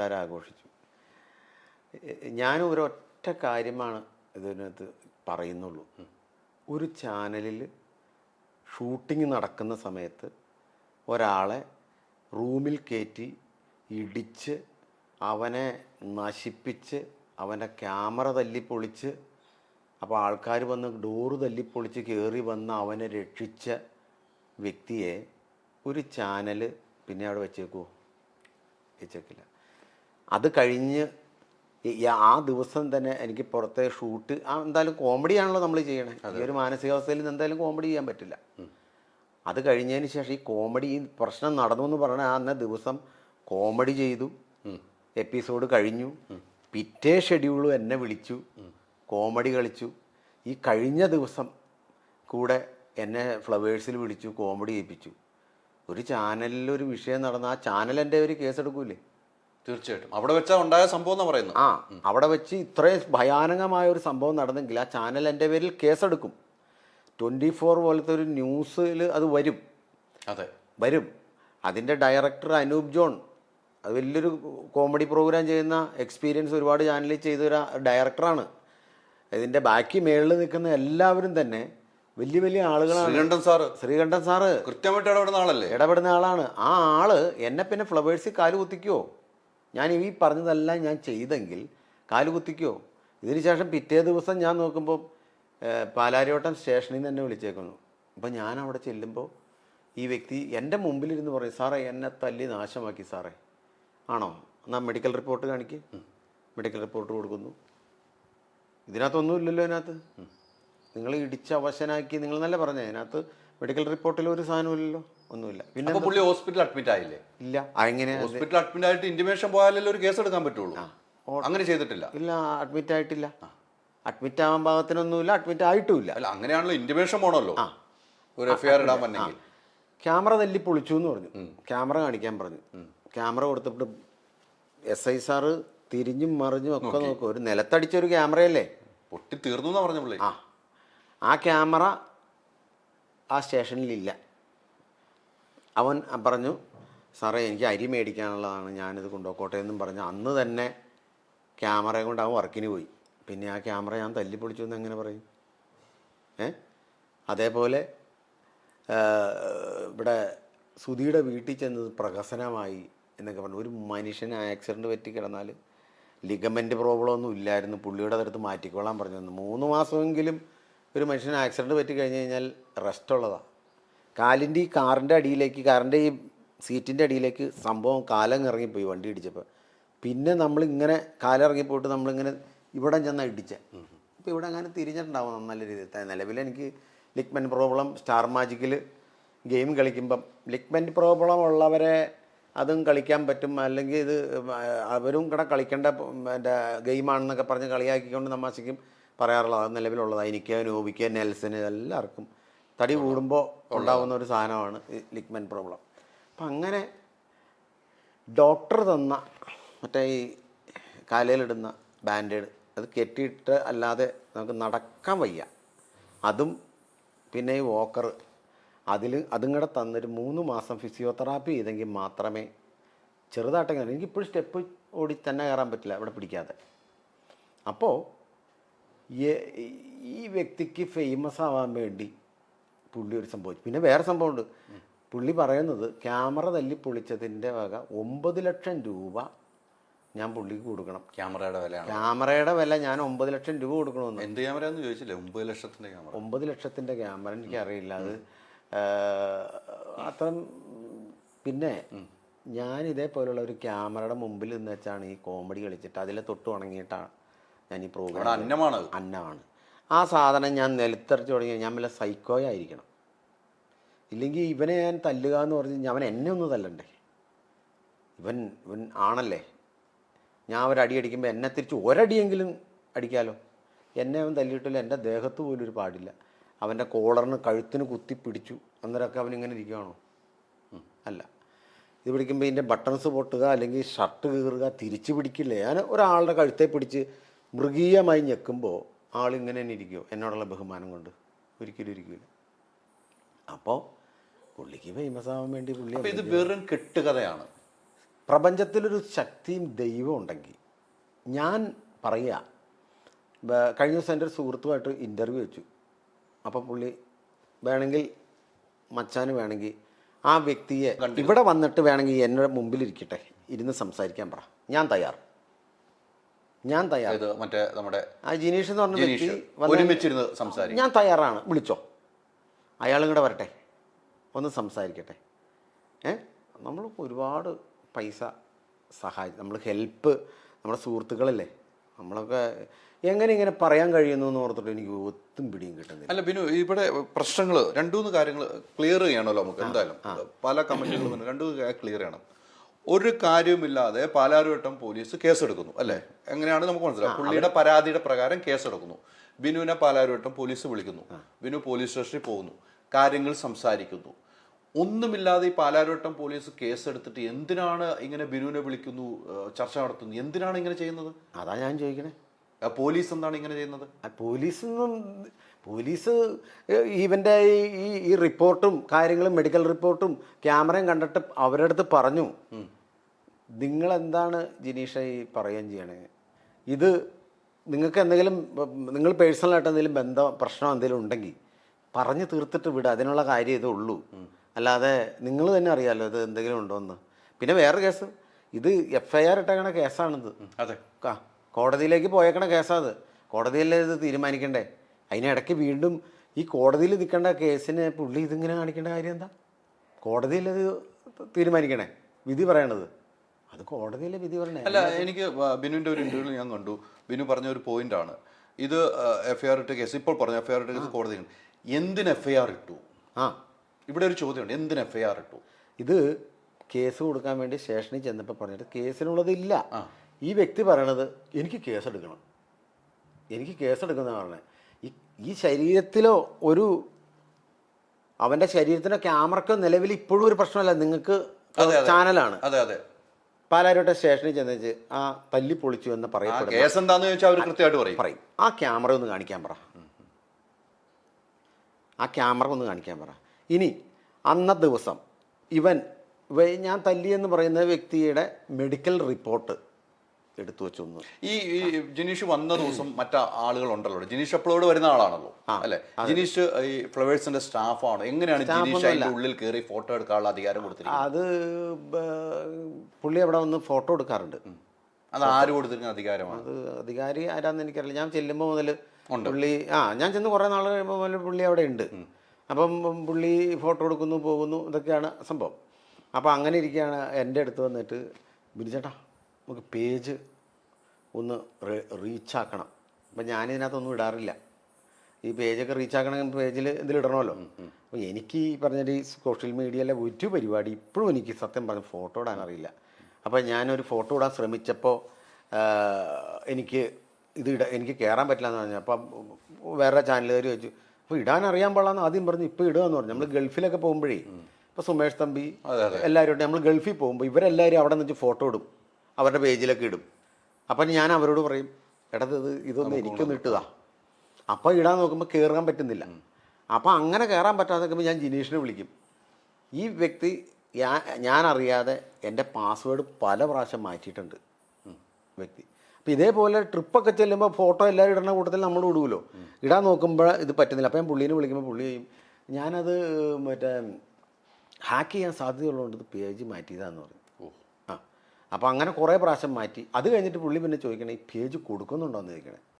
ആഘോഷിച്ചു. ഞാൻ ഒരൊറ്റ കാര്യമാണ് ഇതിനകത്ത് പറയുന്നുള്ളൂ. ഒരു ചാനലിൽ ഷൂട്ടിംഗ് നടക്കുന്ന സമയത്ത് ഒരാളെ റൂമിൽ കയറ്റി ഇടിച്ച് അവനെ നശിപ്പിച്ച് അവന്റെ ക്യാമറ തല്ലിപ്പൊളിച്ച് അപ്പോൾ ആൾക്കാർ വന്ന് ഡോറ് തല്ലിപ്പൊളിച്ച് കയറി വന്ന് അവനെ രക്ഷിച്ച വ്യക്തിയെ ഒരു ചാനൽ പിന്നെ അവിടെ വെച്ചേക്കുമോ വെച്ചേക്കില്ല. അത് കഴിഞ്ഞ് ആ ദിവസം തന്നെ എനിക്ക് പുറത്തെ ഷൂട്ട് ആ എന്തായാലും കോമഡിയാണല്ലോ നമ്മൾ ചെയ്യണേ. ഈ ഒരു മാനസികാവസ്ഥയിൽ നിന്ന് എന്തായാലും കോമഡി ചെയ്യാൻ പറ്റില്ല. അത് കഴിഞ്ഞതിന് ശേഷം ഈ കോമഡി ഈ പ്രശ്നം നടന്നു എന്ന് പറഞ്ഞാൽ ആ അന്ന ദിവസം കോമഡി ചെയ്തു. എപ്പിസോഡ് കഴിഞ്ഞു. പിറ്റേ ഷെഡ്യൂളും എന്നെ വിളിച്ചു. കോമഡി കളിച്ചു. ഈ കഴിഞ്ഞ ദിവസം കൂടെ എന്നെ ഫ്ലവേഴ്സിൽ വിളിച്ചു കോമഡി ചെയ്യിപ്പിച്ചു ഒരു ചാനലിൽ ഒരു വിഷയം നടന്ന ആ ചാനൽ എന്റെ ഒരു കേസെടുക്കൂലേ തീർച്ചയായിട്ടും. അവിടെ വെച്ചാ ഉണ്ടായ സംഭവം എന്ന് പറയുന്നത്? ആ അവിടെ വെച്ച് ഇത്രയും ഭയാനകമായ ഒരു സംഭവം നടന്നെങ്കിൽ ആ ചാനൽ എന്റെ പേരിൽ കേസെടുക്കും. ട്വന്റി ഫോർ പോലത്തെ ഒരു ന്യൂസിൽ അത് വരും. അതെ. വരും. അതിന്റെ ഡയറക്ടർ അനൂപ് ജോൺ അത് വലിയൊരു കോമഡി പ്രോഗ്രാം ചെയ്യുന്ന എക്സ്പീരിയൻസ് ഒരുപാട് ചാനലിൽ ചെയ്തൊരു ഡയറക്ടറാണ്. ഇതിന്റെ ബാക്കി മേളിൽ നിൽക്കുന്ന എല്ലാവരും തന്നെ വലിയ വലിയ ആളുകളാണ്. ശ്രീകണ്ഠൻ സാറ്. ശ്രീകണ്ഠൻ സാറ്. കൃത്യമായിട്ട് ഇടപെടുന്ന ആളല്ലേ? ഇടപെടുന്ന ആളാണ്. ആ ആൾ എന്നെ പിന്നെ ഫ്ലവേഴ്സിൽ കാൽ കുത്തിക്കോ ഞാൻ ഈ പറഞ്ഞതെല്ലാം ഞാൻ ചെയ്തെങ്കിൽ കാൽ കുത്തിക്കോ. ഇതിനുശേഷം പിറ്റേ ദിവസം ഞാൻ നോക്കുമ്പോൾ പാലാരിവട്ടം സ്റ്റേഷനിൽ നിന്ന് എന്നെ വിളിച്ചേക്കുന്നു. അപ്പോൾ ഞാൻ അവിടെ ചെല്ലുമ്പോൾ ഈ വ്യക്തി എന്റെ മുമ്പിലിരുന്ന് പറയും സാറേ എന്നെ തല്ലി നാശമാക്കി സാറേ. ആണോ? എന്നാൽ മെഡിക്കൽ റിപ്പോർട്ട് കാണിക്ക്. മെഡിക്കൽ റിപ്പോർട്ട് കൊടുക്കുന്നു. ഇതിനകത്തൊന്നും ഇല്ലല്ലോ അതിനകത്ത് നിങ്ങൾ ഇടിച്ച് അവശനാക്കി നിങ്ങൾ നല്ല പറഞ്ഞേ? അതിനകത്ത് മെഡിക്കൽ റിപ്പോർട്ടിൽ ഒരു സാധനമില്ലല്ലോ ഒന്നുമില്ല. പിന്നെ പുള്ളി ഹോസ്പിറ്റലിൽ അഡ്മിറ്റ് ആയില്ലേ? ഇല്ല. അങ്ങനെ ഹോസ്പിറ്റലിൽ അഡ്മിറ്റ് ആയിട്ട് ഇന്റിമേഷൻ പോയാലല്ലേ ഒരു കേസ് എടുക്കാൻ പറ്റുള്ളൂ? അങ്ങനെ ചെയ്തിട്ടില്ല? ഇല്ല അഡ്മിറ്റ് ആയിട്ടില്ല. അഡ്മിറ്റ് ആവാൻ ഭാഗത്തിനൊന്നുമില്ല അഡ്മിറ്റ് ആയിട്ടുമില്ല. അല്ല അങ്ങനെയാണല്ലോ ഇന്റിമേഷൻ പോണല്ലോ. ഒരു എഫ്ഐആർ ഇടാൻ പറ്റെങ്കിൽ ക്യാമറ തല്ലി പൊളിച്ചു എന്ന് പറഞ്ഞു. ക്യാമറ കാണിക്കാൻ പറഞ്ഞു. ക്യാമറ കൊടുത്തിട്ട് എസ് ഐ സാറ് തിരിഞ്ഞും മറിഞ്ഞും ഒക്കെ നോക്കും. ഒരു നിലത്തടിച്ച ഒരു ക്യാമറയല്ലേ? പൊട്ടി തീർന്നു എന്നാ പറഞ്ഞു ആ. ആ ക്യാമറ ആ സ്റ്റേഷനിലില്ല. അവൻ പറഞ്ഞു സാറേ എനിക്ക് അരി മേടിക്കാനുള്ളതാണ്. ഞാനിത് കൊണ്ടുപോക്കോട്ടെ എന്നും പറഞ്ഞു. അന്ന് തന്നെ ക്യാമറയും കൊണ്ട് അവൻ വർക്കിന് പോയി. പിന്നെ ആ ക്യാമറ ഞാൻ തല്ലിപ്പൊളിച്ചു എന്ന് എങ്ങനെ പറയും? ഏ? അതേപോലെ ഇവിടെ സുധിയുടെ വീട്ടിൽ ചെന്നത് പ്രഹസനമായി എന്നൊക്കെ പറഞ്ഞു. ഒരു മനുഷ്യന് ആക്സിഡന്റ് പറ്റി കിടന്നാൽ ലിഗമെന്റ് പ്രോബ്ലം ഒന്നും ഇല്ലായിരുന്നു. പുള്ളിയുടെ അടുത്ത് മാറ്റിക്കോളാൻ പറഞ്ഞു. മൂന്ന് മാസമെങ്കിലും ഒരു മനുഷ്യന് ആക്സിഡന്റ് പറ്റി കഴിഞ്ഞ് കഴിഞ്ഞാൽ റെസ്റ്റ് ഉള്ളതാണ് കാലിന്റെ ഈ കാറിന്റെ അടിയിലേക്ക് കാറിന്റെ ഈ സീറ്റിന്റെ അടിയിലേക്ക് സംഭവം കാലം ഇറങ്ങിപ്പോയി വണ്ടി ഇടിച്ചപ്പോൾ. പിന്നെ നമ്മളിങ്ങനെ കാലിറങ്ങിപ്പോയിട്ട് നമ്മളിങ്ങനെ ഇവിടെ ചെന്ന ഇടിച്ചേ. അപ്പോൾ ഇവിടെ അങ്ങനെ തിരിഞ്ഞിട്ടുണ്ടാവും നല്ല രീതിയിൽ നിലവിൽ എനിക്ക് ലിക്മൻ പ്രോബ്ലം സ്റ്റാർ മാജിക്കിൽ ഗെയിം കളിക്കുമ്പം ലിക്മൻ പ്രോബ്ലം ഉള്ളവരെ അതും കളിക്കാൻ പറ്റും. അല്ലെങ്കിൽ ഇത് അവരും കൂടെ കളിക്കേണ്ട എന്റെ ഗെയിമാണെന്നൊക്കെ പറഞ്ഞ് കളിയാക്കിക്കൊണ്ട് തമാശയ്ക്കും പറയാറുള്ളത്. അത് നിലവിലുള്ളതാണ് എനിക്ക് നോബിക്ക് നെൽസന് എല്ലാവർക്കും തടി കൂടുമ്പോൾ ഉണ്ടാകുന്ന ഒരു സാധനമാണ് ലിഗ്മെൻ പ്രോബ്ലം. അപ്പം അങ്ങനെ ഡോക്ടർ തന്ന മറ്റേ ഈ കാലയിലിടുന്ന ബാൻഡേഡ് അത് കെട്ടിയിട്ട് അല്ലാതെ നമുക്ക് നടക്കാൻ വയ്യ. അതും പിന്നെ ഈ വോക്കർ അതിൽ അതും കൂടെ തന്നൊരു മൂന്ന് മാസം ഫിസിയോതെറാപ്പി ചെയ്തെങ്കിൽ മാത്രമേ ചെറുതായിട്ട് കയറി. എനിക്കിപ്പോഴും സ്റ്റെപ്പ് ഓടി തന്നെ കയറാൻ പറ്റില്ല അവിടെ പിടിക്കാതെ. അപ്പോൾ ഈ വ്യക്തിക്ക് ഫേമസ് ആവാൻ വേണ്ടി പുള്ളി ഒരു സംഭവിച്ചു പിന്നെ വേറെ സംഭവമുണ്ട്. പുള്ളി പറയുന്നത് ക്യാമറ തല്ലി പൊളിച്ചതിന്റെ വക ഒമ്പത് ലക്ഷം രൂപ ഞാൻ പുള്ളിക്ക് കൊടുക്കണം. ക്യാമറയുടെ വില ക്യാമറയുടെ വില ഞാൻ ഒമ്പത് ലക്ഷം രൂപ കൊടുക്കണമെന്ന്. എന്ത് ക്യാമറ എന്ന് ചോദിച്ചില്ലേ? ഒമ്പത് ലക്ഷത്തിന്റെ ക്യാമറ. ഒമ്പത് ലക്ഷത്തിന്റെ ക്യാമറ എനിക്കറിയില്ല. അത് അത്ര പിന്നെ ഞാൻ ഇതേപോലുള്ള ഒരു ക്യാമറയുടെ മുമ്പിൽ നിന്ന് വെച്ചാണ് ഈ കോമഡി കളിച്ചിട്ട് അതിലെ തൊട്ട് ഉണങ്ങിയിട്ടാണ് ഞാൻ ഈ പ്രോഗ്രാം അന്നമാണ് അന്നമാണ്. ആ സാധനം ഞാൻ നിലത്തെറിച്ച് തുടങ്ങി. ഞാൻ വല്ല സൈക്കോയായിരിക്കണം ഇല്ലെങ്കിൽ ഇവനെ ഞാൻ തല്ലുക എന്ന് പറഞ്ഞ് അവൻ എന്നെ ഒന്ന് തല്ലണ്ടേ? ഇവൻ ഇവൻ ആണല്ലേ? ഞാൻ ഒരടി അടിക്കുമ്പോൾ എന്നെ തിരിച്ച് ഒരടിയെങ്കിലും അടിക്കാലോ? എന്നെ അവൻ തല്ലിയിട്ടില്ല എന്റെ ദേഹത്ത് പോലും ഒരു പാടില്ല. അവന്റെ കോളറിന് കഴുത്തിന് കുത്തി പിടിച്ചു. അന്നേരമൊക്കെ അവൻ ഇങ്ങനെ ഇരിക്കുകയാണോ അല്ല. ഇത് പിടിക്കുമ്പോൾ ഇതിന്റെ ബട്ടൺസ് പൊട്ടുക അല്ലെങ്കിൽ ഷർട്ട് കീറുക തിരിച്ച് പിടിക്കില്ല? ഞാൻ ഒരാളുടെ കഴുത്തെ പിടിച്ച് മൃഗീയമായി ഞെക്കുമ്പോൾ ആളിങ്ങനെ തന്നെ ഇരിക്കുമോ എന്നോടുള്ള ബഹുമാനം കൊണ്ട്. ഒരിക്കലും ഇരിക്കില്ല അപ്പോൾ പുള്ളിക്ക് ഫേമസ് ആവാൻ വേണ്ടി പുള്ളി ഇത് വെറും കെട്ടുകഥയാണ്. പ്രപഞ്ചത്തിലൊരു ശക്തിയും ദൈവം ഉണ്ടെങ്കിൽ ഞാൻ പറയുക കഴിഞ്ഞ ദിവസം എന്റെ ഒരു സുഹൃത്തുമായിട്ട് ഇന്റർവ്യൂ വെച്ചു. അപ്പോൾ പുള്ളി വേണമെങ്കിൽ മച്ചാന് വേണമെങ്കിൽ ആ വ്യക്തിയെ ഇവിടെ വന്നിട്ട് വേണമെങ്കിൽ എന്റെ മുമ്പിലിരിക്കട്ടെ ഇരുന്ന് സംസാരിക്കാൻ പറ. ഞാൻ തയ്യാർ. ഞാൻ തയ്യാർ. മറ്റേ നമ്മുടെ ആ ജിനീഷ് എന്ന് പറഞ്ഞ വ്യക്തി ഞാൻ തയ്യാറാണ്. വിളിച്ചോ. അയാളും കൂടെ വരട്ടെ. ഒന്ന് സംസാരിക്കട്ടെ. ഏ? നമ്മൾ ഒരുപാട് പൈസ സഹായി നമ്മൾ ഹെൽപ്പ് നമ്മുടെ സുഹൃത്തുക്കളല്ലേ? നമ്മളൊക്കെ എങ്ങനെ ഇങ്ങനെ പറയാൻ കഴിയുന്നു എന്ന് ഓർത്തിട്ട് എനിക്ക് ഒത്തും പിടിയും കിട്ടുന്നില്ല. അല്ല ബിനു ഇവിടെ പ്രശ്നങ്ങൾ രണ്ടുമൂന്ന് കാര്യങ്ങൾ ക്ലിയർ ചെയ്യണമല്ലോ നമുക്ക് എന്തായാലും. പല കമന്റുകളും രണ്ടു ക്ലിയർ ചെയ്യണം. ഒരു കാര്യവുമില്ലാതെ പാലാരുവട്ടം പോലീസ് കേസെടുക്കുന്നു അല്ലേ? എങ്ങനെയാണ് നമുക്ക് മനസ്സിലാവും പുള്ളിയുടെ പരാതിയുടെ പ്രകാരം കേസെടുക്കുന്നു. ബിനുവിനെ പാലാരുവട്ടം പോലീസ് വിളിക്കുന്നു. ബിനു പോലീസ് സ്റ്റേഷനിൽ പോകുന്നു. കാര്യങ്ങൾ സംസാരിക്കുന്നു. ഒന്നുമില്ലാതെ ഈ പാലാരിവട്ടം പോലീസ് കേസെടുത്തിട്ട് എന്തിനാണ് ഇങ്ങനെ ബിനുവിനെ വിളിക്കുന്നു ചർച്ച നടത്തുന്നു? എന്തിനാണ് ഇങ്ങനെ ചെയ്യുന്നത്? അതാ ഞാൻ ചോദിക്കണേ. പോലീസ് എന്താണ് ഇങ്ങനെ ചെയ്യുന്നത്? പോലീസ് പോലീസ് ഇവന്റെ ഈ ഈ റിപ്പോർട്ടും കാര്യങ്ങളും മെഡിക്കൽ റിപ്പോർട്ടും ക്യാമറയും കണ്ടിട്ട് അവരുടെ അടുത്ത് പറഞ്ഞു നിങ്ങൾ എന്താണ് ജിനീഷ ഈ പറയുകയും ചെയ്യണേ? ഇത് നിങ്ങൾക്ക് എന്തെങ്കിലും നിങ്ങൾ പേഴ്സണലായിട്ട് എന്തെങ്കിലും ബന്ധം പ്രശ്നം എന്തെങ്കിലും ഉണ്ടെങ്കിൽ പറഞ്ഞു തീർത്തിട്ട് വിടുക അതിനുള്ള കാര്യം ഇതേ ഉള്ളൂ അല്ലാതെ നിങ്ങൾ തന്നെ അറിയാമല്ലോ ഇത് എന്തെങ്കിലും ഉണ്ടോ എന്ന് പിന്നെ വേറെ കേസ് ഇത് എഫ് ഐ ആർ ഇട്ടേക്കണ കേസാണിത്. അതെ. ആ കോടതിയിലേക്ക് പോയേക്കണ കേസാത്. കോടതിയല്ലേ ഇത് തീരുമാനിക്കണ്ടേ? അതിനിടയ്ക്ക് വീണ്ടും ഈ കോടതിയിൽ നിൽക്കേണ്ട കേസിനെ പുള്ളി ഇതിങ്ങനെ കാണിക്കേണ്ട കാര്യം എന്താ? കോടതിയിലത് തീരുമാനിക്കണേ? വിധി പറയണത്. അത് കോടതിയിലെ വിധി പറയണേ? അല്ല എനിക്ക് ബിനുവിന്റെ ഒരു ഇന്റർവ്യൂ ഞാൻ കണ്ടു. ബിനു പറഞ്ഞ ഒരു പോയിന്റ് ആണ്. ഇത് എഫ് ഐ ആർ ഇട്ട കേസ് ഇപ്പോൾ പറഞ്ഞു എഫ് ഐ ആർ ഇട്ട കേസ് കോടതി എന്തിന് എഫ് ഐ ആർ ഇട്ടു? ആ. ഇവിടെ ഒരു ചോദ്യമുണ്ട്. എന്തിന് എഫ് ഐ ആർ ഇട്ടു? ഇത് കേസ് കൊടുക്കാൻ വേണ്ടി സ്റ്റേഷനിൽ ചെന്നപ്പോൾ പറഞ്ഞിട്ട് കേസിനുള്ളതില്ല. ഈ വ്യക്തി പറയണത് എനിക്ക് കേസെടുക്കണം. എനിക്ക് കേസെടുക്കുന്ന പറഞ്ഞത് ഈ ഈ ശരീരത്തിലോ ഒരു അവന്റെ ശരീരത്തിനോ ക്യാമറക്കോ നിലവിൽ ഇപ്പോഴും ഒരു പ്രശ്നമല്ല. നിങ്ങൾക്ക്. ചാനലാണ്. അതെ അതെ. പാലാരോട്ടെ സ്റ്റേഷനിൽ ചെന്നിച്ച് ആ തല്ലി പൊളിച്ചു എന്ന് പറയപ്പെടുന്ന കേസ് എന്താന്ന് ചോദിച്ചാൽ അവർ കൃത്യമായിട്ട് പറയും. പറയും. ആ ക്യാമറ ഒന്ന് കാണിക്കാൻ പറ. ആ ക്യാമറ ഒന്ന് കാണിക്കാൻ പറ. ഇനി അന്ന ദിവസം ഇവൻ ഞാൻ തല്ലി എന്ന് പറയുന്ന വ്യക്തിയുടെ മെഡിക്കൽ റിപ്പോർട്ട് എടുത്തു വെച്ചൊന്ന് ഈ ജിനീഷ് വന്ന ദിവസം മറ്റ ആളുകൾ ഉണ്ടല്ലോ ജിനീഷ് അപ്ലോഡ് വരുന്ന ആളാണല്ലോ അല്ലെ? ജിനീഷ് ഈ ഫ്ലവേഴ്സിന്റെ സ്റ്റാഫാണ്. എങ്ങനെയാണ് ജിനീഷ് അതിന്റെ ഉള്ളിൽ കയറി ഫോട്ടോ എടുക്കാനുള്ള അധികാരം കൊടുത്തിരിക്കുന്നത്? അത് പുള്ളി അവിടെ വന്ന് ഫോട്ടോ എടുക്കാറുണ്ട്. അത് ആര് കൊടുത്തിരിക്കുന്ന അധികാരമാണ്? അത് അധികാരി ആരാന്ന് എനിക്കറിയില്ല. ഞാൻ ചെല്ലുമ്പോൾ മുതൽ പുള്ളി ആ ഞാൻ ചെന്ന് കുറേ നാൾ കഴിയുമ്പോൾ മുതൽ പുള്ളി അവിടെ ഉണ്ട്. അപ്പം പുള്ളി ഫോട്ടോ എടുക്കുന്നു പോകുന്നു ഇതൊക്കെയാണ് സംഭവം. അപ്പോൾ അങ്ങനെ ഇരിക്കുകയാണ് എന്റെ അടുത്ത് വന്നിട്ട് ബിരിചേട്ടാ നമുക്ക് പേജ് ഒന്ന് റീച്ചാക്കണം. അപ്പം ഞാനിതിനകത്തൊന്നും ഇടാറില്ല. ഈ പേജൊക്കെ റീച്ചാക്കണമെങ്കിൽ പേജിൽ ഇതിലിടണമല്ലോ അപ്പോൾ എനിക്ക് ഈ പറഞ്ഞൊരു ഈ സോഷ്യൽ മീഡിയയിലെ ഒരു പരിപാടി ഇപ്പോഴും എനിക്ക് സത്യം പറഞ്ഞ് ഫോട്ടോ ഇടാൻ അറിയില്ല. അപ്പോൾ ഞാനൊരു ഫോട്ടോ ഇടാൻ ശ്രമിച്ചപ്പോൾ എനിക്ക് ഇത് ഇട എനിക്ക് കയറാൻ പറ്റില്ല എന്ന് പറഞ്ഞു. അപ്പം വേറെ ചാനലുകാർ ചോദിച്ചു അപ്പോൾ ഇടാൻ അറിയാൻ പാടാന്ന് ആദ്യം പറഞ്ഞു ഇപ്പോൾ ഇടുക എന്ന് പറഞ്ഞു. നമ്മൾ ഗൾഫിലൊക്കെ പോകുമ്പോഴേ ഇപ്പോൾ സുമേഷ് തമ്പി എല്ലാവരും നമ്മൾ ഗൾഫിൽ പോകുമ്പോൾ ഇവരെല്ലാവരും അവിടെ നിന്ന് ഫോട്ടോ ഇടും. അവരുടെ പേജിലൊക്കെ ഇടും. അപ്പം ഞാൻ അവരോട് പറയും എടത് ഇത് ഇതൊന്ന് എനിക്കൊന്ന് ഇട്ടുതാ. അപ്പോൾ ഇടാൻ നോക്കുമ്പോൾ കയറാൻ പറ്റുന്നില്ല. അപ്പോൾ അങ്ങനെ കയറാൻ പറ്റാതെ നിൽക്കുമ്പോൾ ഞാൻ ജിനീഷിനെ വിളിക്കും. ഈ വ്യക്തി ഞാൻ ഞാൻ അറിയാതെ എന്റെ പാസ്വേഡ് പല പ്രാവശ്യം മാറ്റിയിട്ടുണ്ട്. വ്യക്തി. അപ്പോൾ ഇതേപോലെ ട്രിപ്പൊക്കെ ചെല്ലുമ്പോൾ ഫോട്ടോ എല്ലാവരും ഇടുന്ന കൂട്ടത്തിൽ നമ്മൾ ഇടുമല്ലോ ഇടാൻ നോക്കുമ്പോൾ ഇത് പറ്റുന്നില്ല. അപ്പോൾ ഞാൻ പുള്ളീനെ വിളിക്കുമ്പോൾ പുള്ളി ചെയ്യും ഞാനത് മറ്റേ ഹാക്ക് ചെയ്യാൻ സാധ്യതയുള്ളതുകൊണ്ട് ഇത് പേജ് മാറ്റിയതാന്ന് പറഞ്ഞു ആ. അപ്പോൾ അങ്ങനെ കുറേ പ്രാവശ്യം മാറ്റി. അത് കഴിഞ്ഞിട്ട് പുള്ളി പിന്നെ ചോദിക്കണേ ഈ പേജ് കൊടുക്കുന്നുണ്ടോ എന്ന് ചോദിക്കണേ.